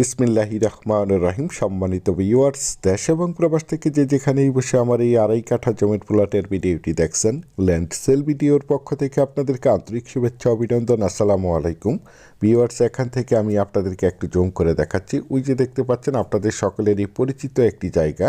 বিসমিল্লাহি রহমান রাহিম। সম্মানিত ভিউয়ার্স দেশ এবং প্রবাস থেকে যে যেখানেই বসে আমার এই আড়াই কাঠা জমির প্লটের ভিডিওটি দেখছেন, ল্যান্ড সেল ভিডিওর পক্ষ থেকে আপনাদেরকে আন্তরিক শুভেচ্ছা, অভিনন্দন, আসসালামু আলাইকুম। ভিউয়ার্স এখান থেকে আমি আপনাদেরকে একটু জুম করে দেখাচ্ছি। ওই যে দেখতে পাচ্ছেন, আপনাদের সকলেরই পরিচিত একটি জায়গা।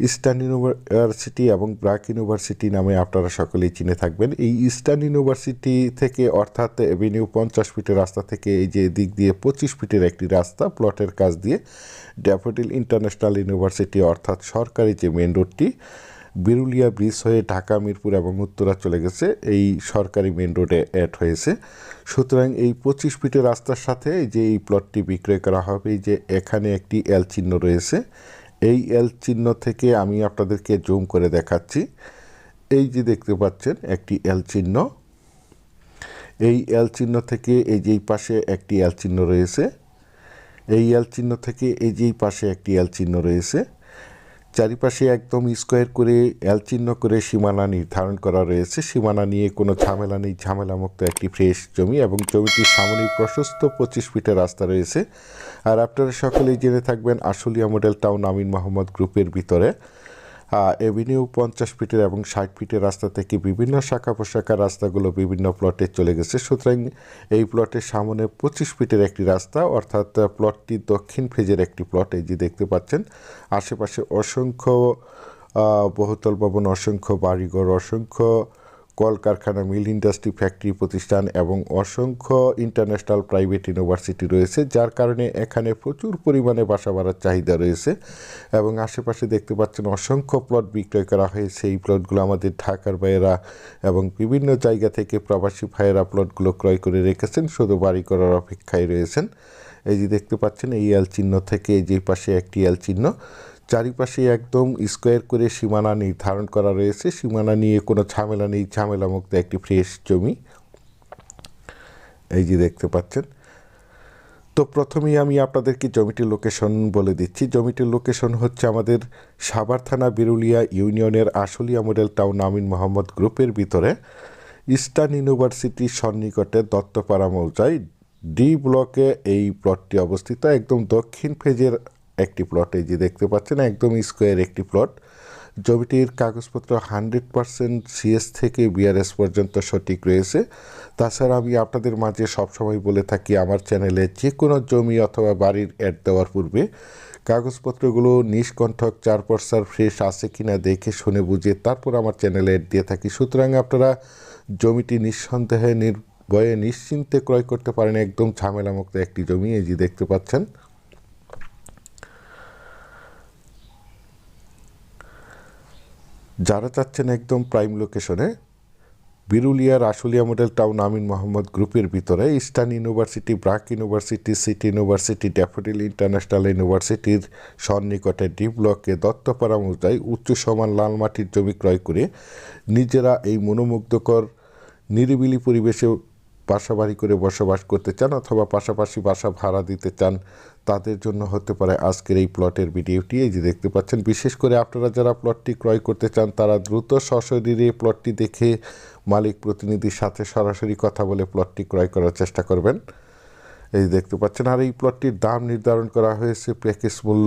ইস্টার্ন ইউনিভার্সিটি এবং ব্রাক ইউনিভার্সিটি নামে আপনারা সকলেই চিনে থাকবেন। এই ইস্টার্ন ইউনিভার্সিটি থেকে অর্থাৎ এভিনিউ পঞ্চাশ ফিটের রাস্তা থেকে এই যে দিক দিয়ে পঁচিশ ফিটের একটি রাস্তা প্লটের কাজ দিয়ে ড্যাফোডিল ইন্টারন্যাশনাল ইউনিভার্সিটি অর্থাৎ সরকারি যে মেন রোডটি, বিরুলিয়া ব্রিজ হয়ে ঢাকা, মিরপুর এবং উত্তরা চলে গেছে, এই সরকারি মেন রোডে অ্যাড হয়েছে। সুতরাং এই পঁচিশ ফিটের রাস্তার সাথে যে এই প্লটটি বিক্রয় করা হবে যে এখানে একটি এল চিহ্ন রয়েছে এই এল চিহ্ন থেকে আমি আপনাদেরকে জুম করে দেখাচ্ছি। এই যে দেখতে পাচ্ছেন, একটি এল চিহ্ন। এই এল চিহ্ন থেকে এই যেই পাশে একটি এল চিহ্ন রয়েছে। এই এল চিহ্ন থেকে এই যেই পাশে একটি এল চিহ্ন রয়েছে। চারিপাশে একদম স্কোয়ার করে এল চিহ্ন করে সীমানা নির্ধারণ করা রয়েছে। সীমানা নিয়ে কোনো ঝামেলা নেই। ঝামেলামুক্ত একটি ফ্রেশ জমি এবং জমিটির সামনে প্রশস্ত পঁচিশ ফিটের রাস্তা রয়েছে। আর আপনারা সকলেই জেনে থাকবেন আশুলিয়া মডেল টাউন আমিন মোহাম্মদ গ্রুপের ভিতরে। এভিনিউ পঞ্চাশ ফিটের এবং ষাট ফিটের রাস্তা থেকে বিভিন্ন শাখা প্রশাখা রাস্তাগুলো বিভিন্ন প্লটে চলে গেছে। সুতরাং এই প্লটের সামনে পঁচিশ ফিটের একটি রাস্তা, অর্থাৎ প্লটটি দক্ষিণ ফেজের একটি প্লট এই যে দেখতে পাচ্ছেন। আশেপাশে অসংখ্য বহুতল ভবন, অসংখ্য বাড়িঘর, অসংখ্য কলকারখানা মিল ইন্ডাস্ট্রি ফ্যাক্টরি প্রতিষ্ঠান এবং অসংখ্য ইন্টারন্যাশনাল প্রাইভেট ইউনিভার্সিটি রয়েছে, যার কারণে এখানে প্রচুর পরিমাণে বাসা বাড়ার চাহিদা রয়েছে। এবং আশেপাশে দেখতে পাচ্ছেন অসংখ্য প্লট বিক্রয় করা হয়েছে। এই প্লটগুলো আমাদের ঢাকার ভাইয়েরা এবং বিভিন্ন জায়গা থেকে প্রবাসী ভাইয়েরা প্লটগুলো ক্রয় করে রেখেছেন, শুধু বাড়ি করার অপেক্ষায় রয়েছেন। এই যে দেখতে পাচ্ছেন, এই এল চিহ্ন থেকে যে পাশে একটি এল চিহ্ন চারিপাশে একদম স্কোয়ার করে সীমানা নির্ধারণ করা রয়েছে। সীমানা নিয়ে কোনো ঝামেলা নেই। ঝামেলামুক্ত একটি ফ্রেশ জমি। এই যে দেখতে পাচ্ছেন। তো প্রথমেই আমি আপনাদেরকে জমিটির লোকেশন বলে দিচ্ছি। জমিটির লোকেশন হচ্ছে আমাদের সাভার থানা বিরুলিয়া ইউনিয়নের আশুলিয়া মডেল টাউন আমিন মোহাম্মদ গ্রুপের ভিতরে। ইস্টার্ন ইউনিভার্সিটির সন্নিকটে দত্তপাড়া মৌজায় ডি ব্লকে এই প্লটটি অবস্থিত। একদম দক্ষিণ ফেজের একটি প্লট এই যে দেখতে পাচ্ছেন, একদম স্কোয়ার একটি প্লট জমিটির কাগজপত্র হান্ড্রেড পারসেন্ট সিএস থেকে বিআরএস পর্যন্ত সঠিক রয়েছে। তাছাড়া আমি আপনাদের মাঝে সবসময় বলে থাকি, আমার চ্যানেলে যে কোনো জমি অথবা বাড়ির অ্যাড দেওয়ার পূর্বে কাগজপত্রগুলো নিষ্কণ্ঠক চার পর্সার ফ্রেশ আছে কিনা দেখে শুনে বুঝে তারপর আমার চ্যানেলে অ্যাড দিয়ে থাকি। সুতরাং আপনারা জমিটি নিঃসন্দেহে নির্ভয়ে নিশ্চিন্তে ক্রয় করতে পারেন। একদম ঝামেলামুক্ত একটি জমি, এই যে দেখতে পাচ্ছেন। যারা চাচ্ছেন একদম প্রাইম লোকেশনে বিরুলিয়ার আশুলিয়া মডেল টাউন আমিন মোহাম্মদ গ্রুপের ভিতরে, eastern university BRAC university city university Daffodil international ইউনিভার্সিটির সন্নিকটে ডি ব্লকে দত্তপাড়া মৌজায় উচ্চ সমান লাল মাটির জমি ক্রয় করে নিজেরা এই মনোমুগ্ধকর, নিরিবিলি পরিবেশে বাসা বাড়ি করে বসবাস করতে চান অথবা পাশাপাশি বাসা ভাড়া দিতে চান, তাদের জন্য হতে পারে আজকের এই প্লটের ভিডিওটি। এই যে দেখতে পাচ্ছেন, বিশেষ করে আপনারা যারা প্লটটি ক্রয় করতে চান, তারা দ্রুত সশরীরে প্লটটি দেখে মালিক প্রতিনিধির সাথে সরাসরি কথা বলে প্লটটি ক্রয় করার চেষ্টা করবেন। এই দেখতে পাচ্ছেন, আর এই প্লটটির দাম নির্ধারণ করা হয়েছে প্যাকেজ মূল্য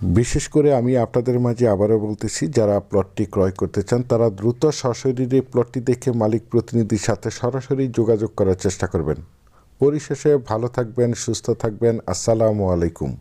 বিশেষ করে আমি আপনাদের মাঝে আবারও বলতেছি, যারা প্লটটি ক্রয় করতে চান, তারা দ্রুত সশরীরে প্লটটি দেখে মালিক প্রতিনিধির সাথে সরাসরি যোগাযোগ করার চেষ্টা করবেন। পরিশেষে ভালো থাকবেন, সুস্থ থাকবেন। আসসালামু আলাইকুম।